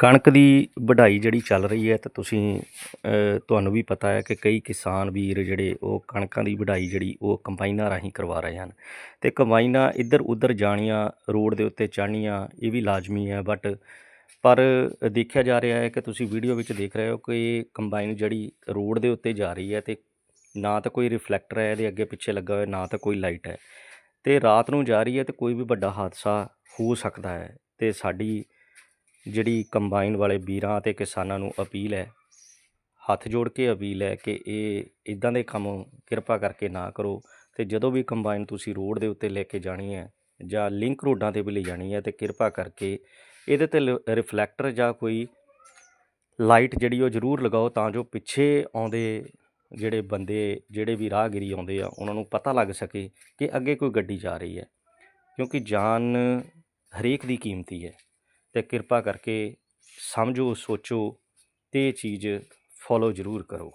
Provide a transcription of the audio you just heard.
ਕਣਕ ਦੀ ਵਢਾਈ ਜਿਹੜੀ ਚੱਲ ਰਹੀ ਹੈ ਤਾਂ ਤੁਸੀਂ ਤੁਹਾਨੂੰ ਵੀ ਪਤਾ ਹੈ ਕਿ ਕਈ ਕਿਸਾਨ ਵੀਰ ਜਿਹੜੇ ਉਹ ਕਣਕਾਂ ਦੀ ਵਢਾਈ ਜਿਹੜੀ ਉਹ ਕੰਬਾਈਨਾਂ ਰਾਹੀਂ ਕਰਵਾ ਰਹੇ ਹਨ ਤੇ ਕੰਬਾਈਨਾਂ ਇੱਧਰ ਉੱਧਰ ਜਾਣੀਆਂ, ਰੋਡ ਦੇ ਉੱਤੇ ਚੜ੍ਹਨੀਆਂ ਇਹ ਵੀ ਲਾਜ਼ਮੀ ਹੈ ਬਟ ਪਰ ਦੇਖਿਆ ਜਾ ਰਿਹਾ ਹੈ ਕਿ ਤੁਸੀਂ ਵੀਡੀਓ ਵਿੱਚ ਦੇਖ ਰਹੇ ਹੋ ਕਿ ਇਹ ਕੰਬਾਈਨ ਜਿਹੜੀ ਰੋਡ ਦੇ ਉੱਤੇ ਜਾ ਰਹੀ ਹੈ ਤੇ ਨਾ ਤਾਂ ਕੋਈ ਰਿਫਲੈਕਟਰ ਹੈ ਇਹਦੇ ਅੱਗੇ ਪਿੱਛੇ ਲੱਗਾ ਹੋਇਆ, ਨਾ ਤਾਂ ਕੋਈ ਲਾਈਟ ਹੈ ਤੇ ਰਾਤ ਨੂੰ ਜਾ ਰਹੀ ਹੈ ਤੇ ਕੋਈ ਵੀ ਵੱਡਾ ਹਾਦਸਾ ਹੋ ਸਕਦਾ ਹੈ ਤੇ ਸਾਡੀ ਜਿਹੜੀ ਕੰਬਾਈਨ ਵਾਲੇ ਵੀਰਾਂ ਅਤੇ ਕਿਸਾਨਾਂ ਨੂੰ ਅਪੀਲ ਹੈ, ਹੱਥ ਜੋੜ ਕੇ ਅਪੀਲ ਹੈ ਕਿ ਇਹ ਇਦਾਂ ਦੇ ਕੰਮ ਕਿਰਪਾ ਕਰਕੇ ਨਾ ਕਰੋ ਤੇ ਜਦੋਂ ਵੀ ਕੰਬਾਈਨ ਤੁਸੀਂ ਰੋਡ ਦੇ ਉੱਤੇ ਲੈ ਕੇ ਜਾਣੀ ਹੈ ਜਾਂ ਲਿੰਕ ਰੋਡਾਂ ਤੇ ਵੀ ਲੈ ਜਾਣੀ ਹੈ ਤੇ ਕਿਰਪਾ ਕਰਕੇ ਇਹਦੇ ਤੇ ਰਿਫਲੈਕਟਰ ਜਾਂ ਕੋਈ ਲਾਈਟ ਜਿਹੜੀ ਉਹ ਜ਼ਰੂਰ ਲਗਾਓ ਤਾਂ ਜੋ ਪਿੱਛੇ ਆਉਂਦੇ ਜਿਹੜੇ ਬੰਦੇ, ਜਿਹੜੇ ਵੀ ਰਾਹਗੀਰੀ ਆਉਂਦੇ ਆ, ਉਹਨਾਂ ਨੂੰ ਪਤਾ ਲੱਗ ਸਕੇ ਕਿ ਅੱਗੇ ਕੋਈ ਗੱਡੀ ਜਾ ਰਹੀ ਹੈ। ਕਿਉਂਕਿ ਜਾਨ ਹਰੇਕ ਦੀ ਕੀਮਤੀ ਹੈ। ਤੇ ਕਿਰਪਾ ਕਰਕੇ ਸਮਝੋ ਸੋਚੋ ਤੇ ਇਹ ਚੀਜ਼ ਫੋਲੋ ਜ਼ਰੂਰ ਕਰੋ।